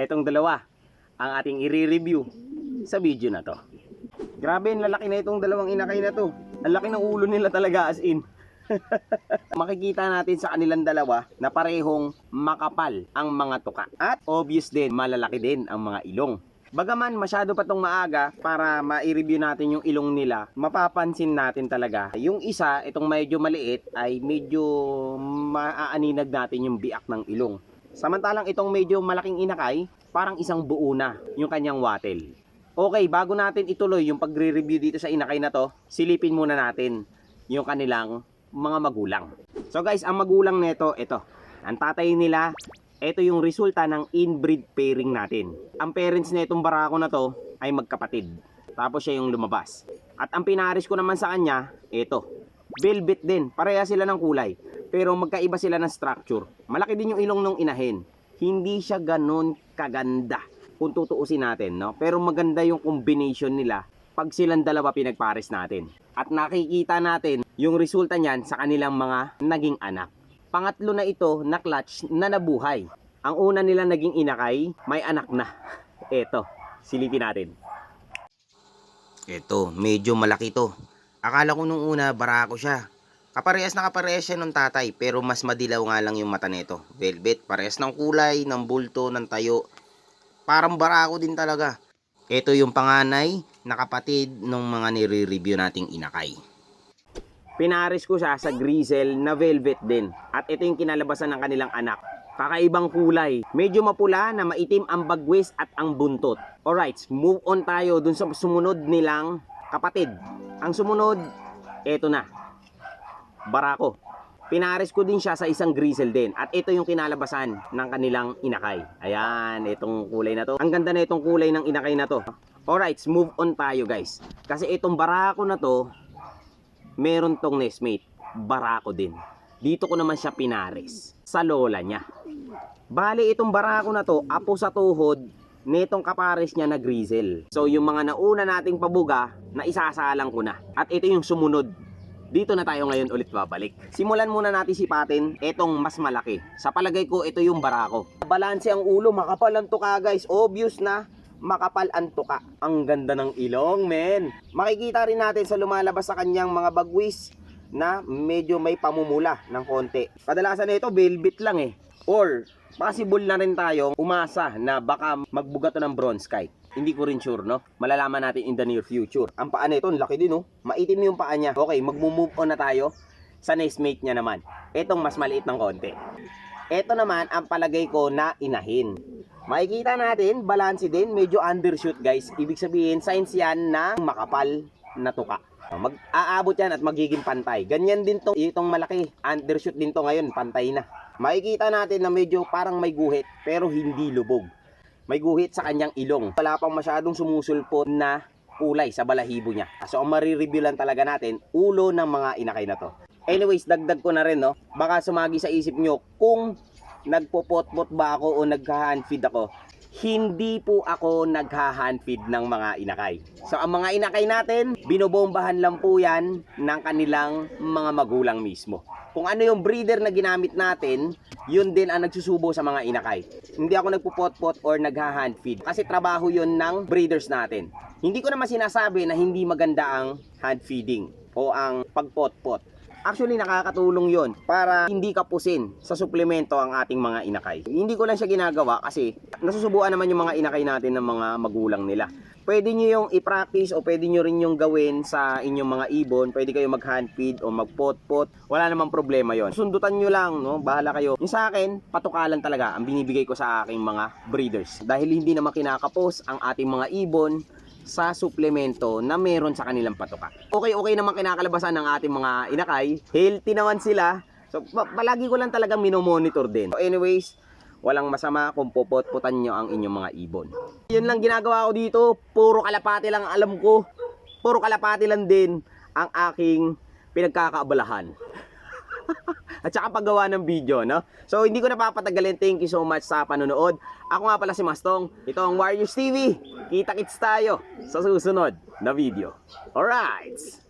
Etong dalawa ang ating i-review sa video na to. Grabe, lalaki na itong dalawang inakay na to. Ang laki ng ulo nila talaga as in. Makikita natin sa kanilang dalawa na parehong makapal ang mga tuka. At obvious din, malalaki din ang mga ilong. Bagaman masyado pa tong maaga para ma-review natin yung ilong nila, mapapansin natin talaga. Yung isa, itong medyo maliit, ay medyo maaaninag natin yung biak ng ilong. Samantalang itong medyo malaking inakay, parang isang buo na yung kanyang watel. Okay, bago natin ituloy yung pagre-review dito sa inakay na to, silipin muna natin yung kanilang mga magulang. So guys, ang magulang nito, ito. Ang tatay nila, ito yung resulta ng inbreed pairing natin. Ang parents na itong barako na to ay magkapatid. Tapos siya yung lumabas. At ang pinaris ko naman sa kanya, ito. Velvet din. Pareha sila ng kulay. Pero magkaiba sila ng structure. Malaki din yung ilong ng inahin. Hindi siya ganun kaganda kung tutuusin natin, no? Pero maganda yung combination nila pag silang dalawa pinagpares natin. At nakikita natin yung resulta niyan sa kanilang mga naging anak. Pangatlo na ito na clutch na nabuhay. Ang una nila naging inakay, may anak na. Eto, silipin natin. Eto, medyo malaki to. Akala ko nung una, barako siya. Kaparehas na kaparehas siya ng tatay, pero mas madilaw nga lang yung mata nito. Velvet, parehas ng kulay, ng bulto, ng tayo. Parang barako din talaga. Ito yung panganay na kapatid ng mga nire-review nating inakay. Pinaris ko siya sa grizzle na velvet din. At ito yung kinalabasan ng kanilang anak. Kakaibang kulay. Medyo mapula na maitim ang bagwis at ang buntot. Alright, move on tayo dun sa sumunod nilang kapatid. Ang sumunod, eto na. Barako. Pinares ko din siya sa isang grizzle din. At ito yung kinalabasan ng kanilang inakay. Ayan, itong kulay na to. Ang ganda na itong kulay ng inakay na to. Alright, move on tayo guys. Kasi itong barako na to, meron tong nestmate. Barako din. Dito ko naman siya pinares. Sa lola niya. Bali, itong barako na to, apo sa tuhod, netong kapares niya na grizzle. So, yung mga nauna nating pabuga, na isasalang ko na. At ito yung sumunod. Dito na tayo ngayon ulit babalik. Simulan muna natin sipatin etong mas malaki. Sa palagay ko, ito yung barako. Balanse ang ulo, makapal ang tuka guys. Obvious na makapal ang tuka. Ang ganda ng ilong, men. Makikita rin natin sa lumalabas sa kanyang mga bagwis na medyo may pamumula ng konti. Kadalasan na ito, velvet lang eh. Or, possible na rin tayong umasa na baka magbuga to ng bronze kite. Hindi ko rin sure, no? Malalaman natin in the near future. Ang paa nito, laki din, no? Maitim yung paa niya. Okay, mag-move on na tayo sa nestmate niya naman. Etong mas maliit ng konti. Ito naman ang palagay ko na inahin. Makikita natin, balanse din, medyo undershoot guys. Ibig sabihin, signs yan ng makapal na tuka. Mag-aabot yan at magiging pantay. Ganyan din to, itong malaki. Undershoot din to ngayon, pantay na. Makikita natin na medyo parang may guhit, pero hindi lubog. May guhit sa kanyang ilong. Wala pang masyadong sumusulpot na kulay sa balahibo niya. So ang marireview lang talaga natin, ulo ng mga inakay na to. Anyways, dagdag ko na rin, no? Baka sumagi sa isip nyo kung nagpopot-pot ba ako o nagha-hand feed ako. Hindi po ako nagha-hand feed ng mga inakay. So ang mga inakay natin, binobombahan lang po yan ng kanilang mga magulang mismo. Kung ano yung breeder na ginamit natin, yun din ang nagsusubo sa mga inakay. Hindi ako nagpupot-pot or nagha-hand feed kasi trabaho yun ng breeders natin. Hindi ko naman sinasabi na hindi maganda ang hand feeding o ang pagpot-pot. Actually, nakakatulong yon para hindi kapusin sa suplemento ang ating mga inakay. Hindi ko lang siya ginagawa kasi nasusubuan naman yung mga inakay natin ng mga magulang nila. Pwede nyo yung i-practice o pwede nyo rin yung gawin sa inyong mga ibon. Pwede kayo mag-hand feed o mag-pot-pot. Wala namang problema yon. Sundutan nyo lang, no? Bahala kayo. Yung sa akin, patukalan talaga ang binibigay ko sa aking mga breeders. Dahil hindi naman kinakapos ang ating mga ibon sa suplemento na meron sa kanilang patuka. Okay, okay naman kinakalabasan ng ating mga inakay. Healthy naman sila. So, pa- palagi ko lang talagang minomonitor din. So, anyways, walang masama kung popot-putan nyo ang inyong mga ibon. Yun lang ginagawa ko dito. Puro kalapati lang ang alam ko. Puro kalapati lang din ang aking pinagkakaabalahan. At saka paggawa ng video, no? So, hindi ko napapatagalin. Thank you so much sa panonood. Ako nga pala si Mastong. Ito ang Warriors TV. Kita-kits tayo sa susunod na video. Alright!